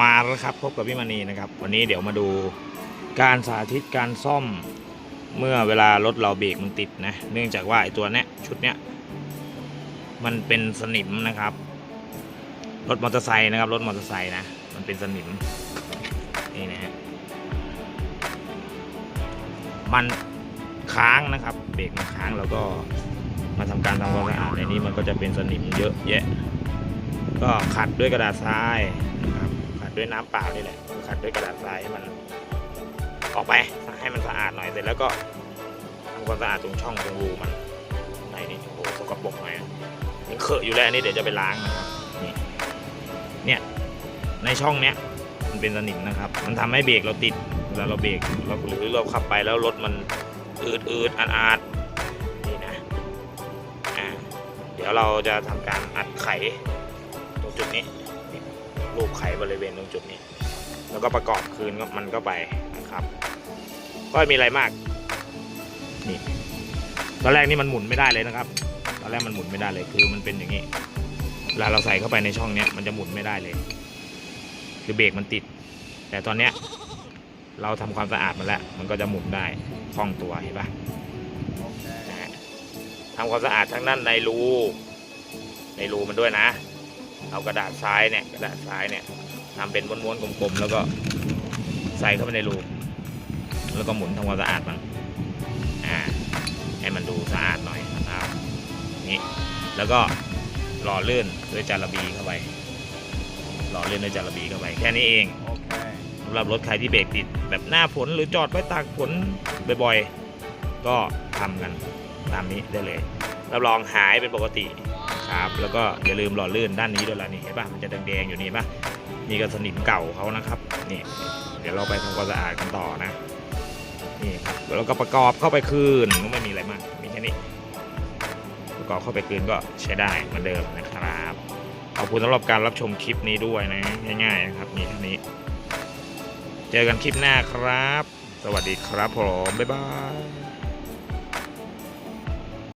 มาแล้วครับพบกับพี่มณีนะครับ วันนี้เดี๋ยวมาดูการสาธิตการซ่อมเมื่อเวลารถเราเบรกมันติดนะ เนื่องจากว่าไอตัวเนี้ยชุดเนี้ยมันเป็นสนิมนะครับ รถมอเตอร์ไซค์นะครับ รถมอเตอร์ไซค์นะ มันเป็นสนิมนี่นะฮะมันค้างนะครับ เบรกมันค้างแล้วก็มาทำการทำความสะอาดในนี้มันก็จะเป็นสนิมเยอะแยะ ก็ขัดด้วยกระดาษทรายนะครับ ด้วยน้ำเปล่านี่แหละขัดด้วยกระดาษทรายให้มันออกไปให้มันสะอาดหน่อยเสร็จแล้วก็ทำความสะอาดตรงช่องตรงรูมันไหนนี่โอ้โหสกปรกหน่อยยังเขอะอยู่แล้วนนี้เดี๋ยวจะไปล้างนะครับนี่เนี่ยในช่องเนี้ยมันเป็นสนิมนะครับ มันทำให้เบรกเราติดเวลาเราเบรกเราหรือเราขับไปแล้วรถมันอืดอืดอาดอาดนี่นะอ่าเดี๋ยวเราจะทำการอัดไขตรงจุดนี้ รูปไขบริเวณตรงจุดนี้ แล้วก็ประกอบคืนก็มันก็ไปนะครับ ก็ไม่มีอะไรมากนี่ตอนแรกนี่มันหมุนไม่ได้เลยนะครับ ตอนแรกมันหมุนไม่ได้เลยคือมันเป็นอย่างนี้เวลาเราใส่เข้าไปในช่องเนี้ยมันจะหมุนไม่ได้เลย คือเบรกมันติด แต่ตอนเนี้ยเราทำความสะอาดมันแล้ว มันก็จะหมุนได้คล่องตัวเห็นปะนะฮะทำความสะอาดทั้งนั้นในรู ในรูมันด้วยนะ เอากระดาษทรายเนี่ยกระดาษทรายเนี่ยทำเป็นม้วนๆกลมๆแล้วก็ใส่เข้าไปในรูแล้วก็หมุนทำความสะอาดมันอ่าให้มันดูสะอาดหน่อยนะครับนี่แล้วก็หล่อลื่นด้วยจาระบีเข้าไปหล่อลื่นด้วยจาระบีเข้าไปแค่นี้เองสำหรับรถใครที่เบรกติดแบบหน้าฝนหรือจอดไว้ตากฝนบ่อยๆ ก็ทำกันตามนี้ได้เลยรับรองหายเป็นปกติ ครับ แล้วก็อย่าลืมหล่อลื่นด้านนี้ด้วยล่ะนี่เห็นป่ะมันจะแดงๆอยู่นี่ป่ะนี่ก็สนิมเก่าเขานะครับนี่เดี๋ยวเราไปทำความสะอาดกันต่อนะนี่ครับแล้วก็ประกอบเข้าไปคืนก็ไม่มีอะไรมากมีแค่นี้ประกอบเข้าไปคืนก็ใช้ได้เหมือนเดิมนะครับขอบคุณสำหรับการรับชมคลิปนี้ด้วยนะง่ายๆนะครับนี่เท่นี้ เจอกันคลิปหน้าครับ สวัสดีครับผมบ๊ายบาย